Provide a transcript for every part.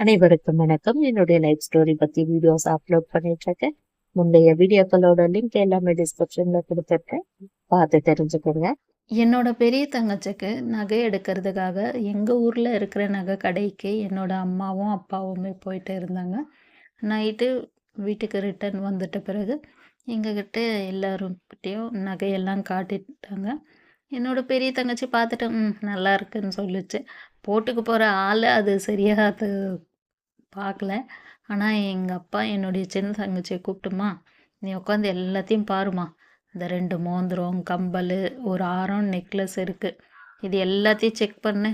அனைவருக்கும் வணக்கம். என்னுடைய லைஃப் ஸ்டோரி பத்தி வீடியோஸ் அப்லோட் பண்ணிட்டு இருக்கேன் முந்தைய வீடியோக்களோட லிங்க் எல்லாமே டிஸ்கிரிப்ஷன்ல கொடுத்துருக்கேன். பார்த்து தெரிஞ்சுக்கோங்க. என்னோட பெரிய தங்கச்சிக்கு நகை எடுக்கிறதுக்காக எங்கள் ஊரில் இருக்கிற நகை கடைக்கு என்னோட அம்மாவும் அப்பாவுமே போயிட்டு இருந்தாங்க. நைட்டு வீட்டுக்கு ரிட்டர்ன் வந்துட்ட பிறகு எங்ககிட்ட எல்லாருக்கிட்டேயும் நகையெல்லாம் காட்டிட்டாங்க. என்னோட பெரிய தங்கச்சி பார்த்துட்டு ம் நல்லா இருக்குன்னு சொல்லிச்சு. போட்டுக்கு போகிற ஆள் அது சரியாக அது பார்க்கல ஆனால் எங்கள் அப்பா என்னுடைய சின்ன தங்கச்சியை கூப்பிட்டுமா நீ உட்காந்து எல்லாத்தையும் பாருமா. இந்த ரெண்டு மோந்திரம் கம்பல் ஒரு ஆரம் நெக்லஸ் இருக்குது இது எல்லாத்தையும் செக் பண்ணு.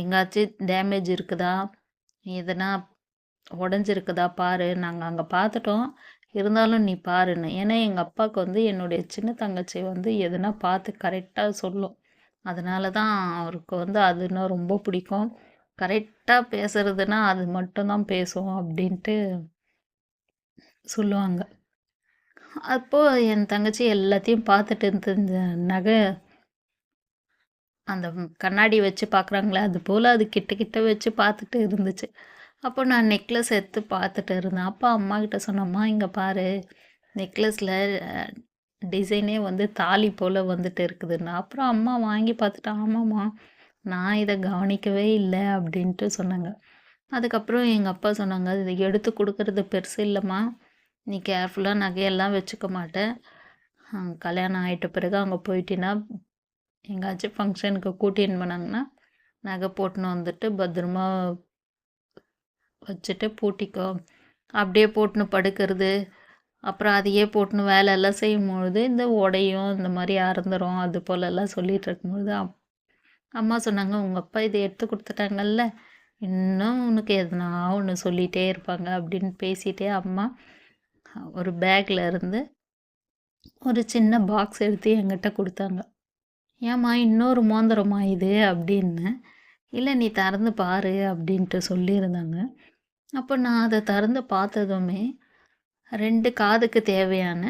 எங்காச்சும் டேமேஜ் இருக்குதா? எதனா உடஞ்சிருக்குதா பாரு. நாங்கள் அங்கே பார்த்துட்டோம் இருந்தாலும் நீ பாருன்னு. ஏன்னா எங்கள் அப்பாவுக்கு வந்து என்னுடைய சின்ன தங்கச்சி வந்து எதுனா பார்த்து கரெக்டாக சொல்லும். அதனால தான் அவருக்கு வந்து அதுன்னா ரொம்ப பிடிக்கும். கரெக்டாக பேசுறதுன்னா அது மட்டும்தான் பேசும் அப்படின்ட்டு சொல்லுவாங்க. அப்போது என் தங்கச்சி எல்லாத்தையும் பார்த்துட்டு இருந்த இந்த நகை அந்த கண்ணாடி வச்சு பார்க்குறாங்களே அது போல் அது கிட்ட கிட்ட வச்சு பார்த்துட்டு இருந்துச்சு. அப்போ நான் நெக்லஸ் எடுத்து பார்த்துட்டு இருந்தேன். அப்பா அம்மா கிட்ட சொன்னம்மா இங்கே பாரு. நெக்லஸில் டிசைனே வந்து தாலி போல் வந்துட்டு இருக்குதுன்னு. அப்புறம் அம்மா வாங்கி பார்த்துட்டு ஆமாம்மா நான் இதை கவனிக்கவே இல்லை அப்படின்ட்டு சொன்னாங்க. அதுக்கப்புறம் எங்கள் அப்பா சொன்னாங்க இதை எடுத்து கொடுக்கறது பெருசு இல்லைம்மா. நீ கேர்ஃபுல்லாக நகையெல்லாம் வச்சுக்க மாட்டேன். கல்யாணம் ஆகிட்ட பிறகு அங்கே போயிட்டீன்னா எங்கேயாச்சும் ஃபங்க்ஷனுக்கு கூட்டின்னு போனாங்கன்னா நகை போட்டுன்னு வந்துட்டு பத்திரமா வச்சுட்டு பூட்டிக்கோ. அப்படியே போட்டுன்னு படுக்கிறது அப்புறம் அதையே போட்டுன்னு வேலையெல்லாம் செய்யும்பொழுது இந்த உடையும் இந்த மாதிரி அறந்துரும் அது போலெல்லாம் சொல்லிட்டு இருக்கும்பொழுது அப் அம்மா சொன்னாங்க உங்கள் அப்பா இதை எடுத்து கொடுத்துட்டாங்கல்ல இன்னும் உனக்கு எதுனா ஒன்று சொல்லிகிட்டே இருப்பாங்க அப்படின்னு பேசிகிட்டே அம்மா ஒரு பேக்கில் இருந்து ஒரு சின்ன பாக்ஸ் எடுத்து என்கிட்ட கொடுத்தாங்க. ஏம்மா இன்னொரு மோந்திரமா இது? அப்படின்னு. இல்லை நீ திறந்து பாரு அப்படின்ட்டு சொல்லியிருந்தாங்க. அப்போ நான் அதை திறந்து பார்த்ததுமே ரெண்டு காதுக்கு தேவையான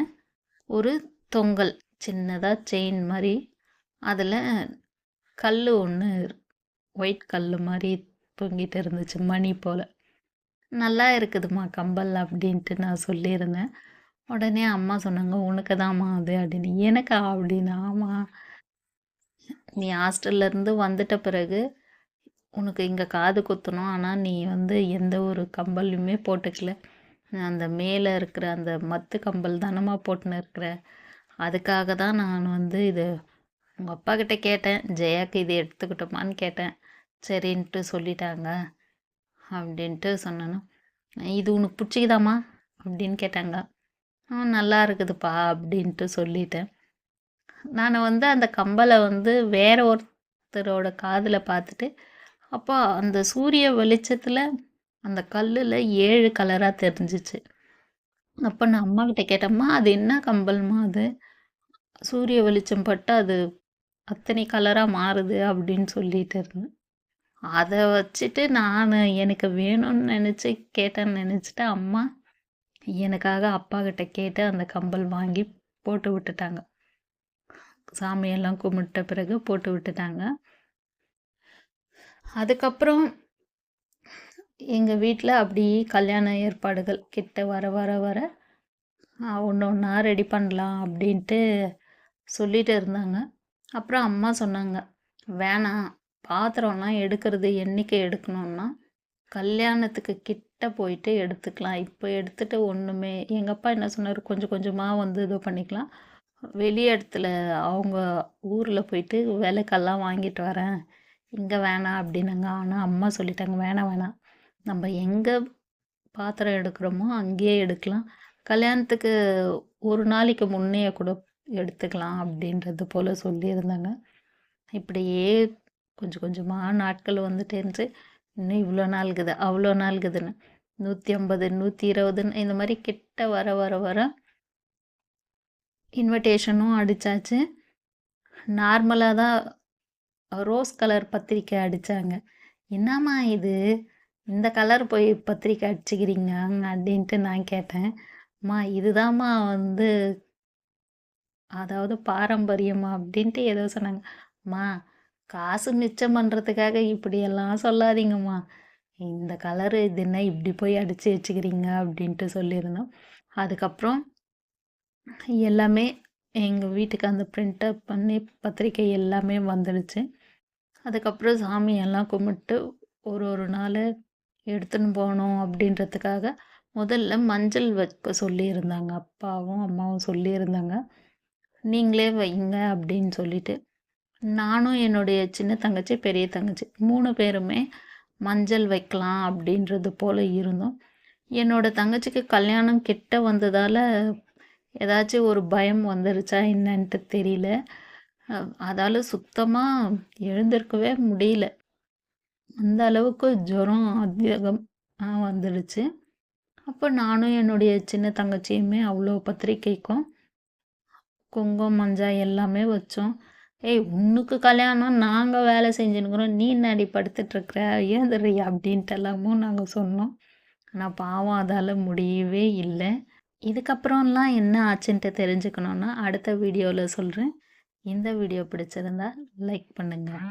ஒரு தொங்கல் சின்னதாக செயின் மாதிரி. அதில் கல் ஒன்று ஒயிட் கல் மாதிரி தொங்கிட்டு இருந்துச்சு மணி போல். நல்லா இருக்குதும்மா கம்பல் அப்படின்ட்டு நான் சொல்லியிருந்தேன். உடனே அம்மா சொன்னாங்க உனக்கு தாம்மா அது அப்படின்னு. எனக்கா அப்படின்னு ஆமாம் நீ ஹாஸ்டல்லேருந்து வந்துட்ட பிறகு உனக்கு இங்கே காது குத்தணும். ஆனால் நீ வந்து எந்த ஒரு கம்பல்லையுமே போட்டுக்கல. அந்த மேலே இருக்கிற அந்த மத்து கம்பல் தானமாக போட்டுன்னு இருக்கிற? அதுக்காக தான் நான் வந்து இது உங்கள் அப்பா கிட்ட கேட்டேன். ஜெயாக்கு இது எடுத்துக்கிட்டோமான்னு கேட்டேன். சரின்ட்டு சொல்லிட்டாங்க. அப்படின்ட்டு சொன்னேன். இது உனக்கு பிடிச்சிக்குதாம்மா? அப்படின்னு கேட்டாங்க. நல்லா இருக்குதுப்பா அப்படின்ட்டு சொல்லிட்டேன். நான் வந்து அந்த கம்பலை வந்து வேற ஒருத்தரோட காதில் பார்த்துட்டு அப்போ அந்த சூரிய வெளிச்சத்தில் அந்த கல்லில் ஏழு கலராக தெரிஞ்சிச்சு. அப்போ நான் அம்மா கிட்ட கேட்டம்மா அது என்ன கம்பல்மா அது? சூரிய வெளிச்சம் பட்டு அது அத்தனை கலராக மாறுது அப்படின்னு சொல்லிட்டு இருந்தேன். அதை வச்சுட்டு நான் எனக்கு வேணும்னு நினச்சி கேட்டேன்னு நினச்சிட்டு அம்மா எனக்காக அப்பா கிட்ட கேட்டு அந்த கம்பல் வாங்கி போட்டு விட்டுட்டாங்க. சாமியெல்லாம் கும்பிட்ட பிறகு போட்டு விட்டுட்டாங்க. அதுக்கப்புறம் எங்கள் வீட்டில் அப்படி கல்யாண ஏற்பாடுகள். கிட்ட வர வர வர ஒன்று ஒன்றா ரெடி பண்ணலாம் அப்படின்ட்டு சொல்லிகிட்டு இருந்தாங்க. அப்புறம் அம்மா சொன்னாங்க வேணாம் பாத்திரம்லாம் எடுக்கிறது என்றைக்கு எடுக்கணும்னா கல்யாணத்துக்கு கிட்ட போயிட்டு எடுத்துக்கலாம். இப்போ எடுத்துகிட்டு ஒன்றுமே எங்கள் அப்பா என்ன சொன்னார் கொஞ்சம் கொஞ்சமாக வந்து இது பண்ணிக்கலாம். வெளி இடத்துல அவங்க ஊரில் போயிட்டு விலைக்கெல்லாம் வாங்கிட்டு வரேன். இங்கே வேணாம் அப்படின்னாங்க. ஆனால் அம்மா சொல்லிட்டாங்க வேணாம் வேணாம். நம்ம எங்கே பாத்திரம் எடுக்கிறோமோ அங்கேயே எடுக்கலாம். கல்யாணத்துக்கு ஒரு நாளைக்கு முன்னே கூட எடுத்துக்கலாம் அப்படின்றது போல் சொல்லியிருந்தாங்க. இப்படியே கொஞ்சம் கொஞ்சமாக நாட்கள் வந்துட்டே இருந்துச்சு இன்னும் இவ்வளோ நாள் இருக்குது அவ்வளோ நாள் இருக்குதுன்னு. நூற்றி ஐம்பது நூற்றி இருபதுன்னு இந்த மாதிரி கிட்ட வர வர வர இன்விடேஷனும் அடித்தாச்சு நார்மலாக தான் ரோஸ் கலர் பத்திரிக்கை அடித்தாங்க என்னம்மா இது? இந்த கலர் போய் பத்திரிக்கை அடிச்சுக்கிறீங்க அப்படின்ட்டு நான் கேட்டேன். அம்மா இதுதாம்மா வந்து அதாவது பாரம்பரியமா அப்படின்ட்டு ஏதோ சொன்னாங்க. அம்மா காசு மிச்சம் பண்ணுறதுக்காக இப்படியெல்லாம் சொல்லாதீங்கம்மா. இந்த கலரு இது என்ன இப்படி போய் அடித்து வச்சுக்கிறீங்க அப்படின்ட்டு சொல்லியிருந்தோம். அதுக்கப்புறம் எல்லாமே எங்கள் வீட்டுக்கு அந்த பிரிண்ட் பண்ணி பத்திரிக்கை எல்லாமே வந்துடுச்சு. அதுக்கப்புறம் சாமியெல்லாம் கும்பிட்டு ஒரு ஒரு நாள் எடுத்துன்னு போகணும் அப்படின்றதுக்காக முதல்ல மஞ்சள் வைக்க சொல்லியிருந்தாங்க. அப்பாவும் அம்மாவும் சொல்லியிருந்தாங்க. நீங்களே வைங்க அப்படின்னு சொல்லிட்டு நானும் என்னுடைய சின்ன தங்கச்சி பெரிய தங்கச்சி மூணு பேருமே மஞ்சள் வைக்கலாம் அப்படின்றது போல் இருந்தோம். என்னோடய தங்கச்சிக்கு கல்யாணம் கிட்ட வந்ததால் ஏதாச்சும் ஒரு பயம் வந்துருச்சா என்னன்ட்டு தெரியல. அதால் சுத்தமாக எழுந்திருக்கவே முடியல. அந்த அளவுக்கு ஜுரம் அதிகம் வந்துடுச்சு. அப்போ நானும் என்னுடைய சின்ன தங்கச்சியுமே அவ்வளோ பத்திரிக்கைக்கும் குங்குமம் மஞ்சள் எல்லாமே வச்சோம். ஏய் உன்னுக்கு கல்யாணம் நாங்கள் வேலை செஞ்சுனுக்குறோம் நீ நடி படுத்துட்ருக்குற ஏந்திரி அப்படின்ட்டு எல்லாமும் நாங்கள் சொன்னோம். ஆனால் பாவம் அதால் முடியவே இல்லை. இதுக்கப்புறம்லாம் என்ன ஆச்சுன்ட்டு தெரிஞ்சுக்கணுன்னா அடுத்த வீடியோவில் சொல்கிறேன் இந்த வீடியோ பிடிச்சிருந்தா லைக் பண்ணுங்கள்